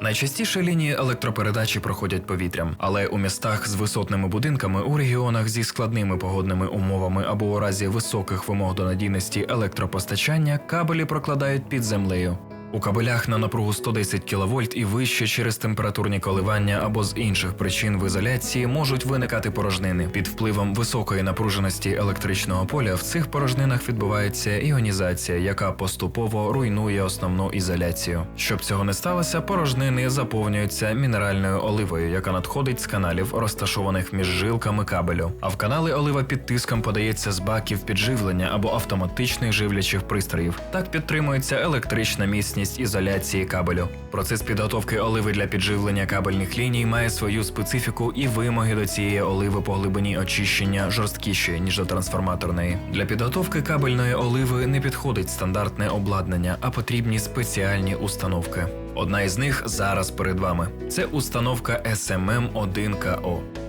Найчастіше лінії електропередачі проходять повітрям, але у містах з висотними будинками, у регіонах зі складними погодними умовами або у разі високих вимог до надійності електропостачання кабелі прокладають під землею. У кабелях на напругу 110 кВт і вище через температурні коливання або з інших причин в ізоляції можуть виникати порожнини. Під впливом високої напруженості електричного поля в цих порожнинах відбувається іонізація, яка поступово руйнує основну ізоляцію. Щоб цього не сталося, порожнини заповнюються мінеральною оливою, яка надходить з каналів, розташованих між жилками кабелю. А в канали олива під тиском подається з баків підживлення або автоматичних живлячих пристроїв. Так підтримується електрична міцність ізоляції кабелю. Процес підготовки оливи для підживлення кабельних ліній має свою специфіку і вимоги до цієї оливи по глибині очищення жорсткіші, ніж до трансформаторної. Для підготовки кабельної оливи не підходить стандартне обладнання, а потрібні спеціальні установки. Одна із них зараз перед вами. Це установка SMM1KO.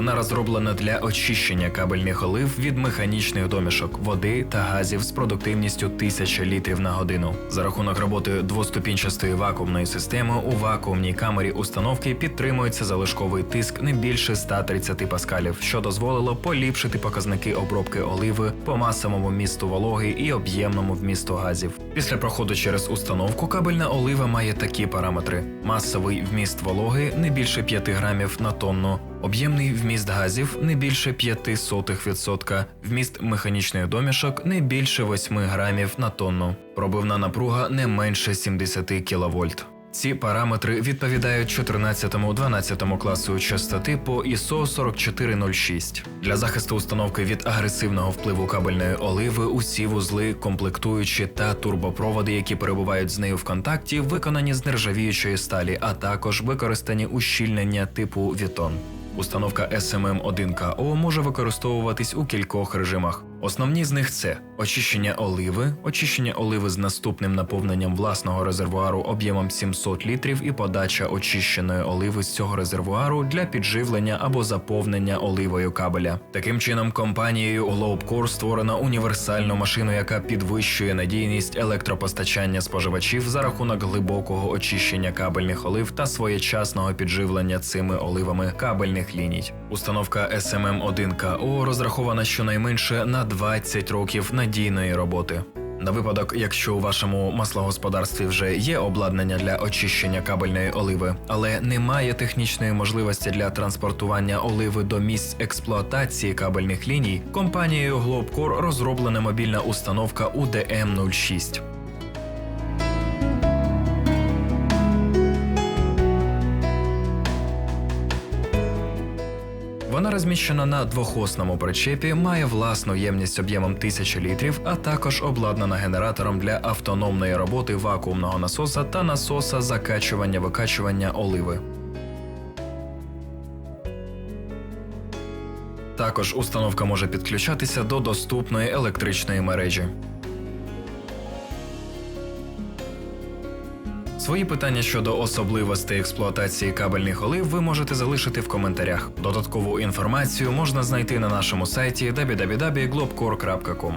Вона розроблена для очищення кабельних олив від механічних домішок, води та газів з продуктивністю 1000 літрів на годину. За рахунок роботи двоступінчастої вакуумної системи у вакуумній камері установки підтримується залишковий тиск не більше 130 паскалів, що дозволило поліпшити показники обробки оливи по масовому вмісту вологи і об'ємному вмісту газів. Після проходу через установку кабельна олива має такі параметри: масовий вміст вологи не більше 5 грамів на тонну. Об'ємний вміст газів не більше 0,05%, вміст механічних домішок не більше 8 грамів на тонну, пробивна напруга не менше 70 кВт. Ці параметри відповідають 14-12 класу частоти по ISO 4406. Для захисту установки від агресивного впливу кабельної оливи усі вузли, комплектуючі та турбопроводи, які перебувають з нею в контакті, виконані з нержавіючої сталі, а також використані ущільнення типу Вітон. Установка SMM1KO може використовуватись у кількох режимах. Основні з них це очищення оливи, очищення оливи з наступним наповненням власного резервуару об'ємом 700 літрів і подача очищеної оливи з цього резервуару для підживлення або заповнення оливою кабеля. Таким чином, компанією Globcore створено універсальну машину, яка підвищує надійність електропостачання споживачів за рахунок глибокого очищення кабельних олив та своєчасного підживлення цими оливами кабельних ліній. Установка SMM1KO розрахована щонайменше на 20 років надійної роботи. На випадок, якщо у вашому маслогосподарстві вже є обладнання для очищення кабельної оливи, але немає технічної можливості для транспортування оливи до місць експлуатації кабельних ліній, компанією Globcore розроблена мобільна установка UDM06. Вона розміщена на двохосному причепі, має власну ємність об'ємом 1000 літрів, а також обладнана генератором для автономної роботи вакуумного насоса та насоса закачування-викачування оливи. Також установка може підключатися до доступної електричної мережі. Свої питання щодо особливостей експлуатації кабельних олив ви можете залишити в коментарях. Додаткову інформацію можна знайти на нашому сайті www.globcore.com.